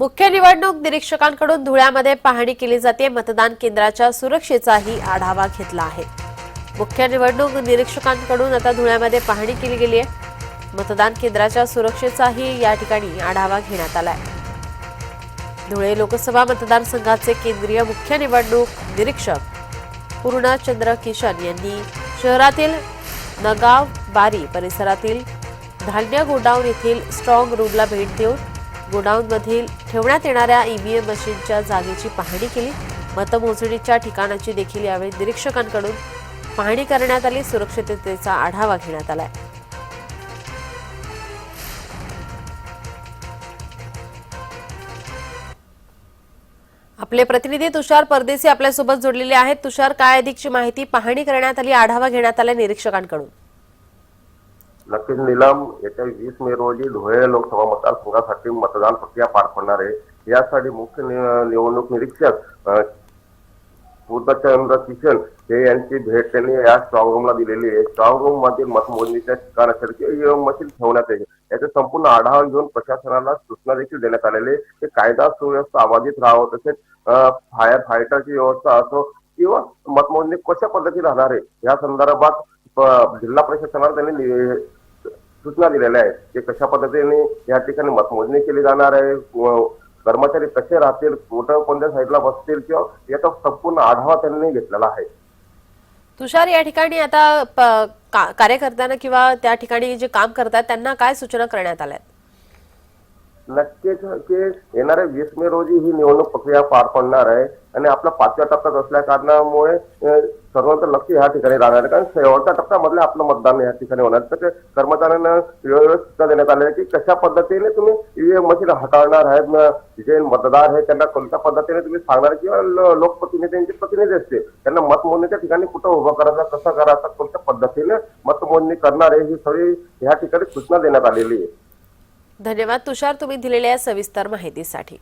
मुख्य निवडणूक निरीक्षकांकडून धुळ्यामध्ये पाहणी केली जाते. मतदान केंद्राच्या सुरक्षेचाही आढावा घेतला आहे. मुख्य निवडणूक निरीक्षकांकडून आता धुळ्यामध्ये पाहणी केली गेली आहे. मतदान केंद्राच्या सुरक्षेचाही या ठिकाणी आढावा घेण्यात आलाय. धुळे लोकसभा मतदारसंघाचे केंद्रीय मुख्य निवडणूक निरीक्षक पूर्णचंद्र किशन यांनी शहरातील नगाव बारी परिसरातील धान्य गोडाऊन येथील स्ट्रॉंग रूमला भेट देऊन गोडाऊनमधील ठेवण्यात येणाऱ्या ईव्हीएम मशीनच्या जागेची पाहणी केली. मतमोजणीच्या ठिकाणाची देखील यावेळी निरीक्षकांकडून पाहणी करण्यात आली. सुरक्षिततेचा आढावा घेण्यात आलाय. आपले प्रतिनिधी तुषार परदेशी आपल्यासोबत जोडलेले आहेत. तुषार काय अधिकची माहिती पाहणी करण्यात आली आढावा घेण्यात आला निरीक्षकांकडून? नक्कीच नीलम येत्या वीस मे रोजी धुळे लोकसभा मतदारसंघासाठी मतदान प्रक्रिया पार पडणार आहे. यासाठी मुख्य निवडणूक निरीक्षक पूर्णचंद्र किशन हे यांची भेट त्यांनी या स्ट्रॉंग रूमला दिलेली आहे. स्ट्रॉंग रूम मधील मतमोजणीच्या ठिकाणासाठी मशीन ठेवण्यात येईल. याचा संपूर्ण आढावा घेऊन प्रशासनाला सूचना देखील देण्यात आलेली आहे की कायदा सुव्यवस्था अबाधित राहावं तसेच फायर फायटरची व्यवस्था असो किंवा मतमोजणी कशा पद्धतीने राहणार आहे? या संदर्भात जिल्हा प्रशासनाला त्यांनी सूचना दिलेल्या आहेत की कशा पद्धतीने या ठिकाणी मतमोजणी केली जाणार आहे कर्मचारी कसे राहतील कुठं कोणत्या साईडला बसतील किंवा याचा संपूर्ण आढावा त्यांनी घेतलेला आहे. तुषार या ठिकाणी आता का- कार्यकर्त्यांना किंवा त्या ठिकाणी जे काम करतात त्यांना काय सूचना करण्यात आल्या नक्कीच की येणाऱ्या वीस मे रोजी ही निवडणूक प्रक्रिया पार पडणार आहे आणि आपला पाचव्या टप्प्यात असल्या कारणामुळे सर्वांचं लक्ष ह्या ठिकाणी राहणार आहे. कारण शेवटच्या टप्प्यामधले आपलं मतदान या ठिकाणी होणार तर कर्मचाऱ्यांना वेळोवेळी सूचना देण्यात आल्या की कशा पद्धतीने तुम्ही ईव्हीएम मशीन हाताळणार आहेत जे मतदार आहेत त्यांना कोणत्या पद्धतीने तुम्ही सांगणार किंवा लोकप्रतिनिधींचे प्रतिनिधी असतील त्यांना मतमोजणीच्या ठिकाणी कुठं उभं करायचं कसं करायचं कोणत्या पद्धतीने मतमोजणी करणार आहे ही सगळी ह्या ठिकाणी सूचना देण्यात आलेली आहे. धन्यवाद तुषार तुम्ही दिलेल्या या सविस्तर माहितीसाठी.